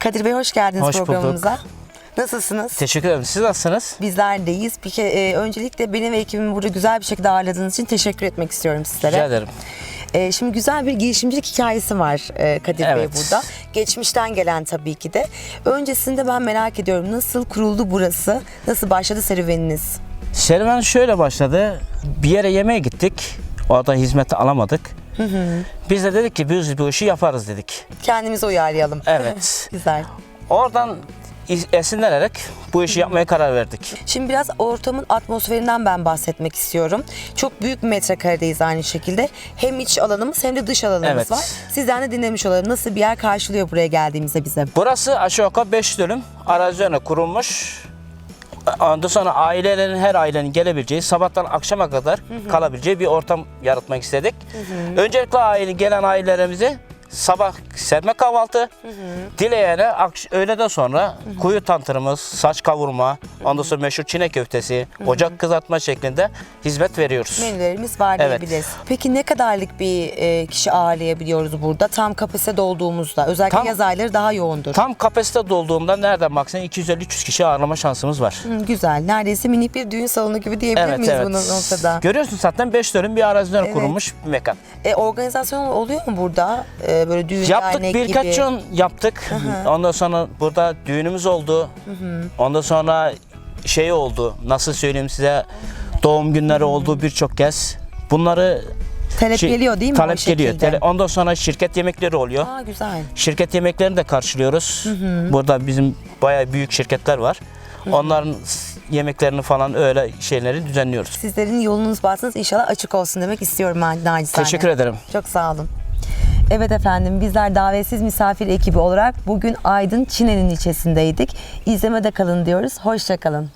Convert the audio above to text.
Kadir Bey hoş geldiniz Hoş bulduk. programımıza. Nasılsınız? Teşekkür ederim. Siz nasılsınız? Bizler deyiz. Bir kere, e, öncelikle beni ve ekibimi burada güzel bir şekilde ağırladığınız için teşekkür etmek istiyorum sizlere. Rica ederim. E, şimdi güzel bir girişimcilik hikayesi var e, Kadir Bey Evet. burada. Geçmişten gelen tabii ki de. Öncesinde ben merak ediyorum nasıl kuruldu burası? Nasıl başladı serüveniniz? Serüven şöyle başladı. Bir yere yemeğe gittik. Orada hizmeti alamadık. Biz de dedik ki biz bu işi yaparız dedik. Kendimizi uyarlayalım. Evet. güzel. Oradan esinlenerek bu işi yapmaya karar verdik. Şimdi biraz ortamın atmosferinden ben bahsetmek istiyorum. Çok büyük bir metrekaredeyiz aynı şekilde. Hem iç alanımız hem de dış alanımız Evet. var. Sizden de dinlemiş olalım. Nasıl bir yer karşılıyor buraya geldiğimizde bize? Burası aşağı yukarı 5 dönüm arazi kurulmuş. Ondan sonra ailelerin her ailenin gelebileceği, sabahtan akşama kadar kalabileceği bir ortam yaratmak istedik. Öncelikle aile gelen ailelerimize sabah serme kahvaltı, dileyene akş- öğleden sonra kuyu tantırımız, saç kavurma, ondan sonra meşhur çine köftesi, ocak kızartma şeklinde hizmet veriyoruz. Menülerimiz var Evet. diyebiliriz. Peki ne kadarlık bir e, kişi ağırlayabiliyoruz burada? Tam kapasite dolduğumuzda. Özellikle Tam- yaz ayları daha yoğundur. Tam kapasite dolduğumda nereden baksan 250-300 kişi ağırlama şansımız var. Hı, güzel. Neredeyse minik bir düğün salonu gibi diyebilir Evet miyiz evet. bunun noktada? Görüyorsun zaten 5 dönüm bir araziden Evet. kurulmuş bir mekan. E, organizasyon oluyor mu burada? E, böyle düğün Yaptık dernek birkaç gibi. yıl yaptık. Ondan sonra burada düğünümüz oldu. Ondan sonra şey oldu. Nasıl söyleyeyim size? Doğum günleri oldu birçok kez. Bunları Talep şey- geliyor değil mi? o Talep geliyor. şekilde? Tele- Ondan sonra şirket yemekleri oluyor. Aa, güzel. Şirket yemeklerini de karşılıyoruz. Burada bizim bayağı büyük şirketler var. Onların s- yemeklerini falan öyle şeyleri düzenliyoruz. Sizlerin yolunuz bahtınız inşallah açık olsun demek istiyorum ben nacizane. Teşekkür ederim. Çok sağ olun. Evet efendim bizler davetsiz misafir ekibi olarak bugün Aydın Çine'nin ilçesindeydik. İzlemede kalın diyoruz. Hoşça kalın.